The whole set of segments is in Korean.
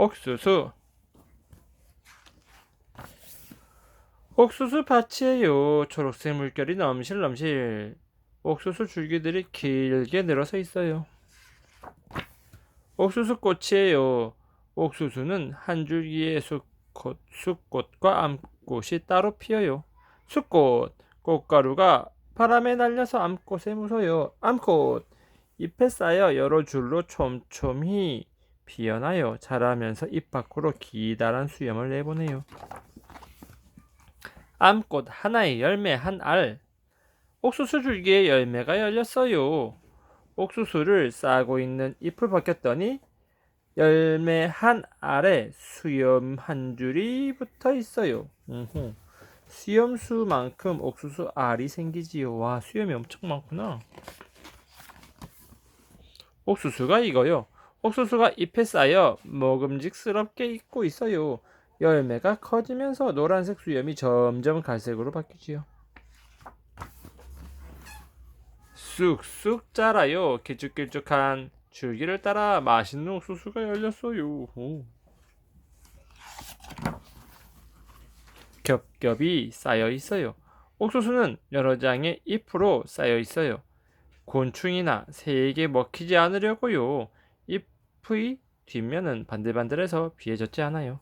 옥수수 옥수수 밭이에요. 초록색 물결이 넘실넘실. 옥수수 줄기들이 길게 늘어서 있어요. 옥수수 꽃이에요. 옥수수는 한 줄기의 숫꽃, 숫꽃과 암꽃이 따로 피어요. 숫꽃, 꽃가루가 바람에 날려서 암꽃에 묻어요. 암꽃, 잎에 쌓여 여러 줄로 촘촘히 피어나요. 자라면서 잎 밖으로 기다란 수염을 내보내요. 암꽃 하나의 열매 한 알. 옥수수 줄기에 열매가 열렸어요. 옥수수를 싸고 있는 잎을 벗겼더니 열매 한 알에 수염 한 줄이 붙어 있어요. 음흠. 수염수만큼 옥수수 알이 생기지요. 와, 수염이 엄청 많구나. 옥수수가 이거요. 옥수수가 잎에 쌓여 먹음직스럽게 익고 있어요. 열매가 커지면서 노란색 수염이 점점 갈색으로 바뀌지요. 쑥쑥 자라요. 길쭉길쭉한 줄기를 따라 맛있는 옥수수가 열렸어요. 오. 겹겹이 쌓여 있어요. 옥수수는 여러 장의 잎으로 쌓여 있어요. 곤충이나 새에게 먹히지 않으려고요. 잎 의 뒷면은 반들반들해서 비에 젖지 않아요.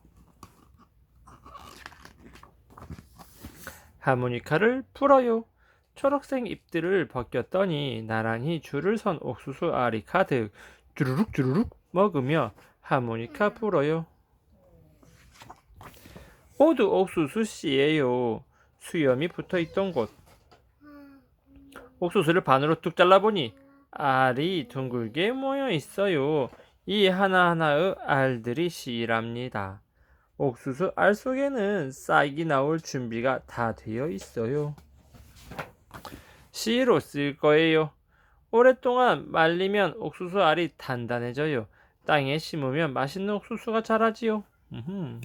하모니카를 풀어요. 초록색 잎들을 벗겼더니 나란히 줄을 선 옥수수 알이 가득 주르륵 주르륵 먹으며 하모니카 불어요. 모두 옥수수 씨예요. 수염이 붙어 있던 곳. 옥수수를 반으로 뚝 잘라보니 알이 둥글게 모여 있어요. 이 하나하나의 알들이 씨랍니다. 옥수수 알 속에는 싹이 나올 준비가 다 되어 있어요. 씨로 쓸 거예요. 오랫동안 말리면 옥수수 알이 단단해져요. 땅에 심으면 맛있는 옥수수가 자라지요. 음흠.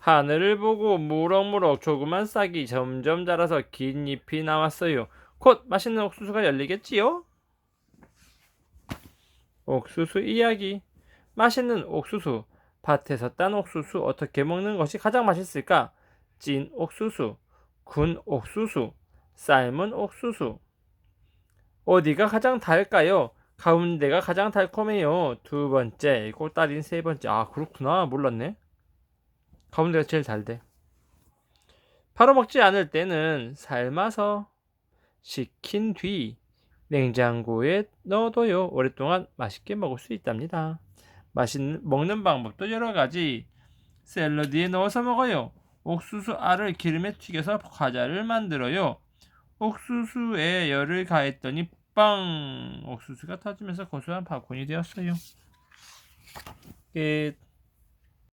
하늘을 보고 무럭무럭 조그만 싹이 점점 자라서 긴 잎이 나왔어요. 곧 맛있는 옥수수가 열리겠지요? 옥수수 이야기. 맛있는 옥수수. 밭에서 딴 옥수수 어떻게 먹는 것이 가장 맛있을까? 찐 옥수수, 군 옥수수, 삶은 옥수수. 어디가 가장 달까요? 가운데가 가장 달콤해요. 두 번째, 꽃달인 세 번째. 아, 그렇구나. 몰랐네. 가운데가 제일 달대. 바로 먹지 않을 때는 삶아서 식힌 뒤 냉장고에 넣어둬요. 오랫동안 맛있게 먹을 수 있답니다. 맛있는 먹는 방법도 여러 가지. 샐러드에 넣어서 먹어요. 옥수수 알을 기름에 튀겨서 과자를 만들어요. 옥수수에 열을 가했더니 빵! 옥수수가 터지면서 고소한 팝콘이 되었어요. 끝.